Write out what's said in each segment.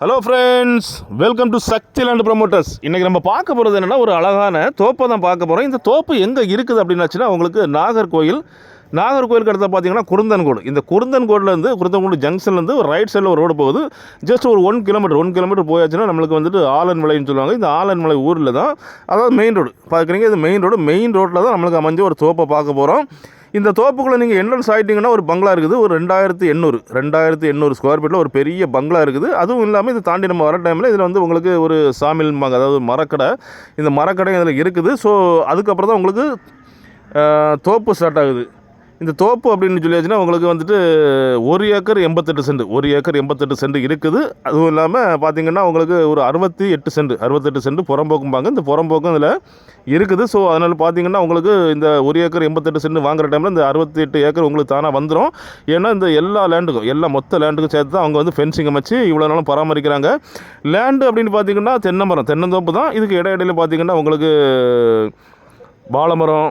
Hello friends welcome to Shakti land promoters இன்றைக்கி நம்ம பார்க்க போகிறது என்னென்னா ஒரு அழகான தோப்பை தான் பார்க்க போகிறோம் இந்த தோப்பு எங்கே இருக்குது அப்படின்னாச்சுன்னா உங்களுக்கு நாகர்கோயில் நாகர்கோயிலுக்கு அடுத்த பார்த்தீங்கன்னா குருந்தன்கோடு. இந்த குருந்தன்கோடுலேருந்து குருந்தன்கோடு ஜங்ஷன்லேருந்து ஒரு ரைட் சைடில் ஒரு ரோடு போகுது. ஜஸ்ட் ஒரு ஒன் கிலோமீட்டர் ஒன் கிலோமீட்டர் போயாச்சுன்னா நம்மளுக்கு வந்துட்டு ஆலன்மலைன்னு சொல்லுவாங்க. இந்த ஆலன்மலை ஊரில் தான் அதாவது மெயின் ரோடு பார்க்குறீங்க இது மெயின் ரோடு மெயின் ரோட்டில் தான் நம்மளுக்கு அமைஞ்ச ஒரு தோப்பை பார்க்க போகிறோம் இந்த தோப்புக்குள்ளே நீங்கள் என்ட்ரன்ஸ் ஆகிட்டிங்கன்னா ஒரு பங்களா இருக்குது. ஒரு ரெண்டாயிரத்து எண்ணூறு. ரெண்டாயிரத்து எண்ணூறு ஸ்கொயர் ஃபீட்டில் ஒரு பெரிய பங்களா இருக்குது. அதுவும் இல்லாமல் இது தாண்டி நம்ம வர டைமில் இதில் வந்து உங்களுக்கு ஒரு சாமில்மாங்க அதாவது மரக்கடை. இந்த மரக்கடை இதில் இருக்குது. ஸோ அதுக்கப்புறம் தான் உங்களுக்கு தோப்பு ஸ்டார்ட் ஆகுது. இந்த தோப்பு அப்படின்னு சொல்லியாச்சுன்னா உங்களுக்கு வந்துட்டு ஒரு ஏக்கர் எண்பத்தெட்டு சென்ட் ஒரு ஏக்கர் எண்பத்தெட்டு சென்ட் இருக்குது. அதுவும் இல்லாமல் பார்த்தீங்கன்னா உங்களுக்கு ஒரு அறுபத்தி எட்டு சென்ட் அறுபத்தெட்டு சென்ட் புறம்போக்கும்பாங்க. இந்த புறம்போக்கும் இதில் இருக்குது. ஸோ அதனால் பார்த்தீங்கன்னா உங்களுக்கு இந்த ஒரு ஏக்கர் எண்பத்தெட்டு சென்ட் வாங்குற டைமில் இந்த அறுபத்தி எட்டு ஏக்கர் உங்களுக்கு தானாக வந்துடும் ஏன்னா இந்த எல்லா லேண்டுக்கும் எல்லா மொத்த லேண்டுக்கும் சேர்த்து தான் அவங்க வந்து ஃபென்சிங் அமைச்சு இவ்வளோ நாளும் பராமரிக்கிறாங்க. லேண்டு அப்படின்னு பார்த்தீங்கன்னா தென்னை மரம் தென்னந்தோப்பு தான் இதுக்கு இடையிடையில் பார்த்தீங்கன்னா உங்களுக்கு வாழைமரம்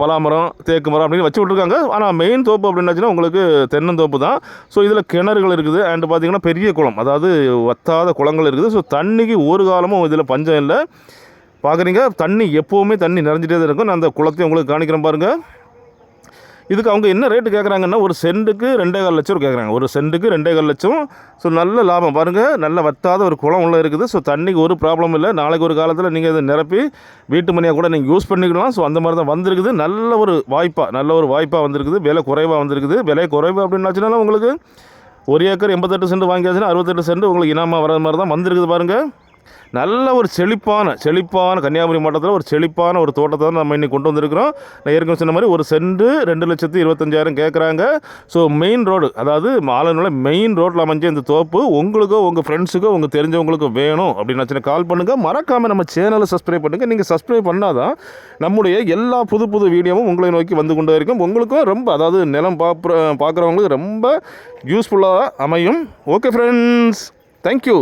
பலாமரம் தேக்கு மரம் அப்படின்னு வச்சு விட்ருக்காங்க ஆனால் மெயின் தோப்பு அப்படின்னாச்சுன்னா உங்களுக்கு தென்னந்தோப்பு தான். ஸோ இதில் கிணறுகள் இருக்குது அண்ட் பார்த்தீங்கன்னா பெரிய குளம். அதாவது வத்தாத குளங்கள் இருக்குது. ஸோ தண்ணிக்கு ஒரு காலமும் இதில் பஞ்சம் இல்லை. பார்க்குறீங்க தண்ணி எப்போவுமே தண்ணி நிறைஞ்சிட்டே தான் இருக்கும். நான் அந்த குளத்தையும் உங்களுக்கு காணிக்கிறேன் பாருங்கள் இதுக்கு அவங்க என்ன ரேட்டு கேட்குறாங்கன்னா ஒரு சென்ட்டுக்கு ரெண்டே கால் லட்சம் கேட்குறாங்க ஒரு சென்ட்டுக்கு ரெண்டே கால் லட்சம். ஸோ நல்ல லாபம். பாருங்கள் நல்ல வத்தாத ஒரு குளம் உள்ளே இருக்குது. ஸோ தண்ணிக்கு ஒரு ப்ராப்ளம் இல்லை. நாளைக்கு ஒரு காலத்தில் நீங்கள் இதை நிரப்பி வீட்டு மணியாக கூட நீங்கள் யூஸ் பண்ணிக்கலாம். ஸோ அந்த மாதிரி தான் வந்திருக்குது. நல்ல ஒரு வாய்ப்பாக நல்ல ஒரு வாய்ப்பாக வந்திருக்குது. விலை குறைவாக வந்திருக்குது. விலை குறைவு அப்படின்னாச்சுனாலும் உங்களுக்கு ஒரு ஏக்கர் எண்பத்தெட்டு சென்ட் வாங்கியாச்சுன்னா அறுபத்தெட்டு சென்ட் உங்களுக்கு இனாமா வர மாதிரி தான் வந்திருக்குது பாருங்கள் நல்ல ஒரு செழிப்பான செழிப்பான கன்னியாகுமரி மாவட்டத்தில் ஒரு செழிப்பான ஒரு தோட்டத்தை தான் நம்ம இன்னைக்கு கொண்டு வந்திருக்கிறோம். நான் ஏற்கனவே சொன்ன மாதிரி ஒரு சென்ட் ரெண்டு லட்சத்து இருபத்தஞ்சாயிரம் கேட்குறாங்க ஸோ மெயின் ரோடு அதாவது ஆலனுள்ள மெயின் ரோட்டில் அமைஞ்ச இந்த தோப்பு உங்களுக்கோ உங்கள் ஃப்ரெண்ட்ஸுக்கோ உங்கள் தெரிஞ்சவங்களுக்கோ வேணும் அப்படின்னு கால் பண்ணுங்கள் மறக்காமல் நம்ம சேனலை சப்ஸ்கிரைப் பண்ணுங்கள் நீங்கள் சப்ஸ்கிரைப் பண்ணாதான் நம்முடைய எல்லா புது புது வீடியோவும் உங்களை நோக்கி வந்து கொண்டே இருக்கும். உங்களுக்கும் ரொம்ப அதாவது நிலம் பார்ப்புற பார்க்குறவங்களுக்கு ரொம்ப யூஸ்ஃபுல்லாக அமையும். Okay friends thank you